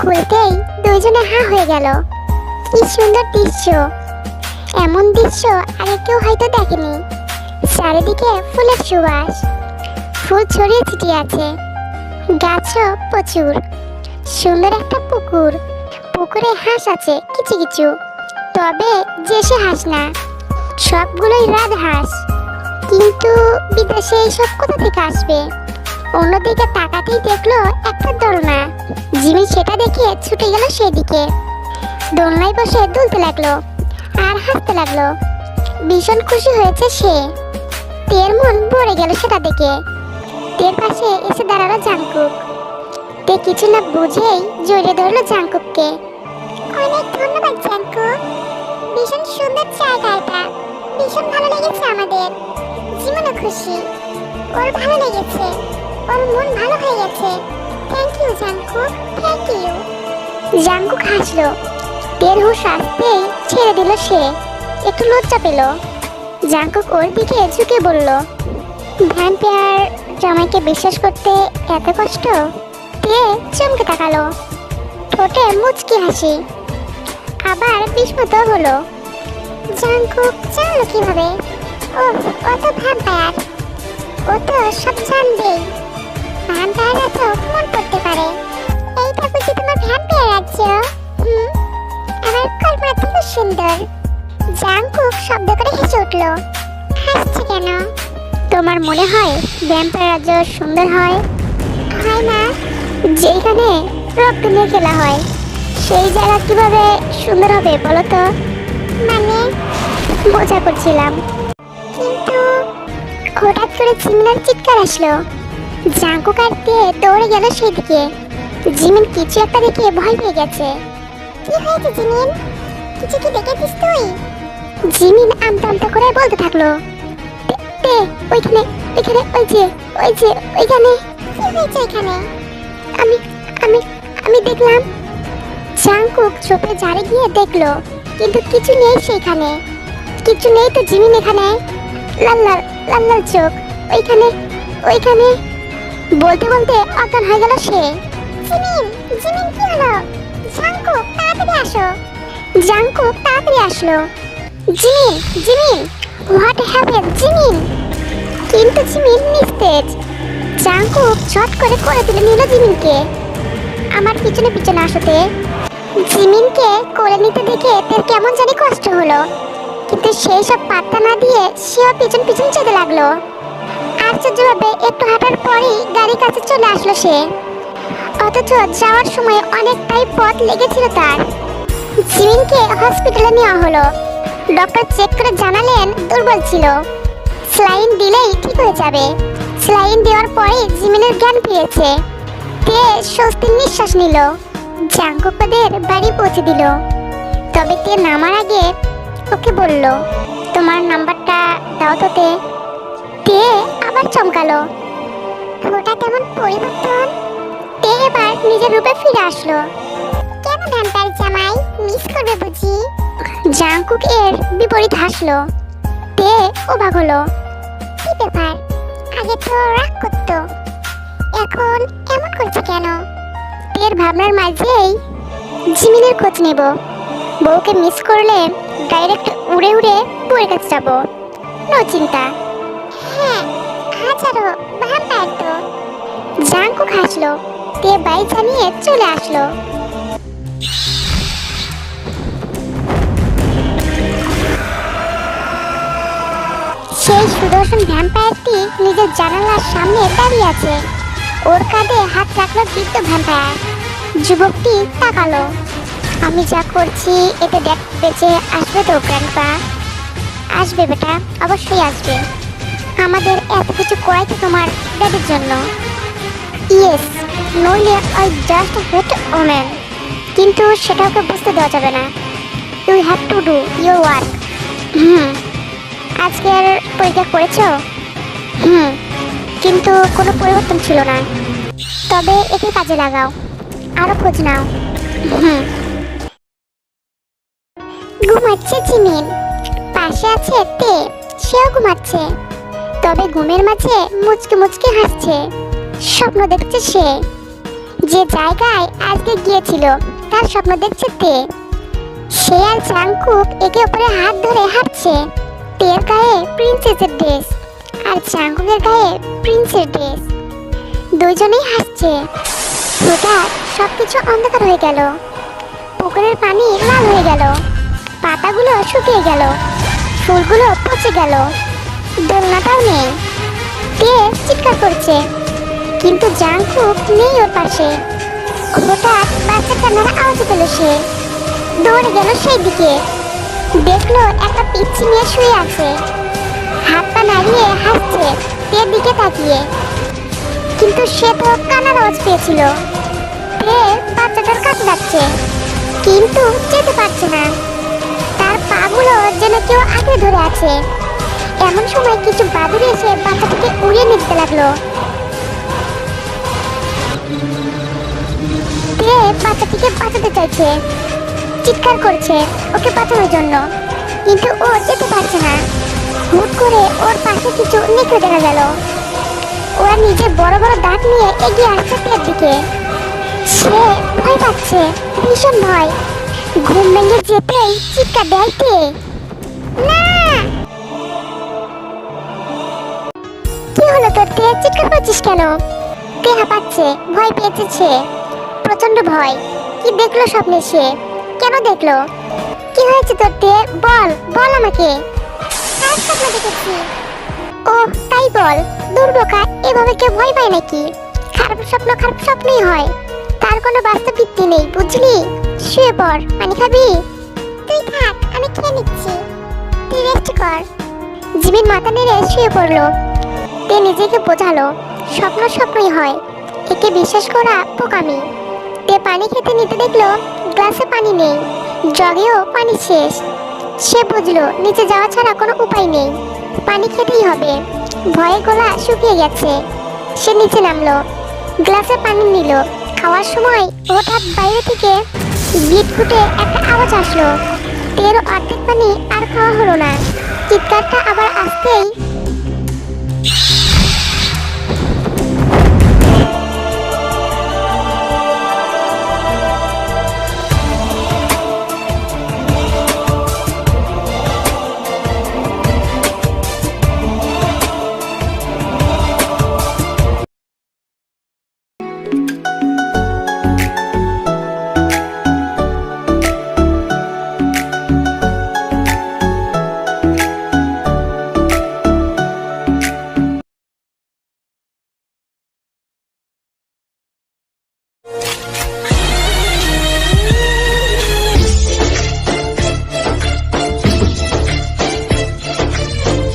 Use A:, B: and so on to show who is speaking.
A: খুলতেই দুইজনে হা হয়ে গেল। কি সুন্দর দৃশ্য। এমন দৃশ্য আগে কেউ হয়তো দেখেনি। চারিদিকে ফুলের সুবাস। ফুল ছড়িয়ে ছিটিয়ে আছে। গাছও প্রচুর। সুন্দর একটা পুকুর। পুকুরে হাঁস আছে কিছু কিছু। তবে যে সে হাঁস না। সবগুলোই রাত হাঁস কিন্তু বিদেশে এইসব কোথা থেকে আসবে? অন্যদিকে তাকাতেই দেখল একটা দোলনা। জিমি সেটা দেখে ছুটে গেল সেদিকে। দোলনায় বসে দুলতে লাগল আর হাসতে লাগল। ভীষণ খুশি হয়েছে সে। তের মন ভরে গেল সেটা দেখে। তের পাশে এসে দাঁড়াল জাংকুক। তে কিছু না বুঝেই জড়িয়ে ধরলো জাংকুককে। অনেক ধন্যবাদ জাংকুক। ভীষণ সুন্দর জায়গা এটা। ভীষণ ভালো লেগেছে আমাদের। জীবনও খুশি। ওর ভালো লেগেছে। ওর মন ভালো হয়ে গেছে। Thank you Jungkook thank you Jungkook হাসলো। তের হুশ আসতেই ছেড়ে দিল সে। একটু লজ্জা পেল। জাংকুক ওর দিকে ঝুঁকে বলল পেয়ার জামাইকে বিশ্বাস করতে এত কষ্ট? তে চমকে তাকালো। ঠোঁটে মুচকি হাসি। আবার বিস্মিত হলো। জাংকুক জানলো কীভাবে? ও ও তো ভ্যাম্পায়ার ও তো সব জানবেই। ভ্যাম্পায়ার রাজ্য সুন্দর হয়? হয় না। যেখানে রক্ত নিয়ে খেলা হয়, সেই জায়গা কীভাবে সুন্দর হবে বলো তো? মানে মজা করছিলাম। কিন্তু হঠাৎ করে জিমিনের চিৎকার আসলো। জাঙ্কু কাটতে দৌড়ে গেল সেদিকে। জিমিন কিছু একটা দেখে ভয় পেয়ে গেছে। কি হয়েছে জিমিন? কিছু কি দেখেছিস তুই? জিমিন আমতা আমতা করে বলতে থাকল। "তে- তে ওইখানে ওইখানে ওই যে ওই যে, ওইখানে। কি হয়েছে ওইখানে আমি আমি আমি দেখলাম জাংকুক চোপে জারে গিয়ে দেখল, কিন্তু কিছু নেই সেখানে। কিছু নেই তো জিমিন এখানে। লাল লাল লাল লাল চোখ। ওইখানে ওইখানে। বলতে বলতে অজ্ঞান হয়ে গেল সে। জিমিন জিমিন কি হলো? জাংকুক, তাড়াতাড়ি আসো। জাংকুক তাড়াতাড়ি আসলো। Jimin Jimin what happen Jimin কিন্তু জিমিন নিস্তেজ। জাংকুক ছট করে করে তুলে নিল জিমিনকে। আমার পিছনে পিছনে আসতে। জিমিনকে কোলে নিতে দেখে তার কেমন জানি কষ্ট হলো। কিন্তু সেই সব পাত্তা না দিয়ে সেও পিছন পিছন যেতে লাগল। আশ্চর্যভাবে একটু হাঁটার পরেই গাড়ির কাছে চলে আসলো সে। অথচ যাওয়ার সময় অনেকটাই পথ লেগেছিল তার। জিমিনকে হসপিটালে নেওয়া হলো। ডক্টর চেক করে জানালেন দুর্বল ছিল। স্লাইন দিলেই ঠিক হয়ে যাবে। স্লাইন দেওয়ার পরে জিমিনের জ্ঞান ফিরেছে। তে স্বস্তির নিঃশ্বাস নিল। জাঙ্কুকদের বাড়ি পৌঁছে দিল। তবে তে নামার আগে ওকে বলল, তোমার নাম্বারটা দাও তো তে। তে আবার চমকালো। হঠাৎ এমন পরিবর্তন? তে এবার নিজের রূপে ফিরে আসলো। কেন ভ্যাম্পায়ার জামাই, মিস করবে বুঝি? জাঙ্কুক এর বিপরীত হাসলো। তে অবাক হলো। ব্যাপার আগে তো রাগ করতো। এখন এমন করছে কেন? এর ভাবনার মাঝেই জিমিনের খোঁজ নেব। বউকে মিস করলে ডাইরেক্ট উড়ে উড়ে বউয়ের কাছে যাব। নো চিন্তা। হ্যাঁ হাজারো ভ্যাম্পায়ার তো জাঙ্কু খাসলো তে বাই জানিয়ে চলে আসলো। সেই সুদর্শন ভ্যাম্পায়ারটি নিজের জানালার সামনে দাঁড়িয়ে আছে। ওর কাঁধে হাত রাখল বৃদ্ধ ভ্যাম্পায়ার যুবকটি তাকালো। আমি যা করছি, এতে দেখ, বেঁচে আসবে তো গ্র্যান্ডপা আসবে বেটা, অবশ্যই আসবে। আমাদের এত কিছু করাই তো তোমার ড্যাডির জন্য। ইয়েস নইলে আই জাস্ট হেট ওম্যান কিন্তু সেটা ওকে বুঝতে দেওয়া যাবে না। You have to do your work hmm আজকের পরীক্ষা করেছ? হুম, কিন্তু কোনো পরিবর্তন ছিল না। তবে একে কাজে লাগাও, আরও খোঁজ নাও। হুম। ঘুমাচ্ছে জিমিন। পাশে আছে তে, সেও ঘুমাচ্ছে। তবে ঘুমের মাঝে মুচকে মুচকে হাসছে। স্বপ্ন দেখছে সে। যে জায়গায় আজকে গিয়েছিল, তার স্বপ্ন দেখছে তে। সে আর চাংকুক একে অপরে হাত ধরে হাঁটছে। তের গায়ে প্রিন্সেসের ড্রেস আর চাংকুকের গায়ে প্রিন্সের ড্রেস দুইজনেই হাসছে। হঠাৎ সব কিছু অন্ধকার হয়ে গেল। পুকুরের পানি লাল হয়ে গেল। পাতাগুলো শুকিয়ে গেল। ফুলগুলো পচে গেল। দোলনাটাও নেই। তে চিৎকার করছে। কিন্তু জাংকুক নেই ওর পাশে। হঠাৎ বাচ্চা কান্নার আওয়াজ পেল সে। দৌড়ে গেল সেই দিকে দেখল একটা পিচ্ছি নিয়ে শুয়ে আছে। হাত পা নাড়িয়ে হাসছে তের দিকে তাকিয়ে। কিন্তু সে তো কান্নার আওয়াজ পেয়েছিল। তে বাচ্চাটার কাছে যাচ্ছে, কিন্তু যেতে পারছে না। তার পাগুলো যেন কেউ আঁকড়ে ধরে আছে। এমন সময় কিছু বাদুড় এসে বাচ্চাটাকে উড়িয়ে নিতে লাগল। তে বাচ্চাটিকে বাঁচাতে চাইছে। চিৎকার করছে ওকে বাঁচানোর জন্য। কিন্তু ও যেতে পারছে না। হুট করে ওর পাশে কিছু নেকড়ে দেখা গেল। ওরা নিজের বড় বড় দাঁত নিয়ে এগিয়ে আসছে তের দিকে। সে ভয় পাচ্ছে, ভীষণ ভয়। ঘুম ভেঙে যেতেই চিৎকার দেয় না! কি হলো তোর? চিৎকার করছিস কেন? তে হাঁপাচ্ছে ভয় পেয়েছে সে। প্রচণ্ড ভয়। কি দেখল স্বপ্নে সে? কেন দেখল? কি হয়েছে তোর তে বল বল আমাকে। কার দেখেছি? ও তাই বল। দুর্বোকা এভাবে কেউ ভয় পায় নাকি? খারাপ স্বপ্ন খারাপ স্বপ্নই হয়। তার কোনো বাস্তব ভিত্তি নেই, বুঝলি? শুয়ে পড়, পানি খাবি? তুই থাক, আমি খেয়ে নিচ্ছি। তুই রেস্ট কর। জিমিন মাথা নেড়ে শুয়ে পড়ল। তে নিজেকে বোঝালো, স্বপ্ন স্বপ্নই হয়। একে বিশ্বাস করা বোকামি। তে পানি খেতে নিতে দেখল গ্লাসে পানি নেই, জগেও পানি শেষ। সে বুঝলো, নিচে যাওয়া ছাড়া কোনো উপায় নেই। পানি খেতেই হবে। ভয়ে গলা শুকিয়ে গেছে। সে নিচে নামলো। গ্লাসে পানি নিল। খাওয়ার সময় হঠাৎ বাইরে থেকে বিট ফুটে একটা আওয়াজ আসলো। তেরো অর্ধেক পানি আর খাওয়া হলো না। চিৎকারটা আবার আসতেই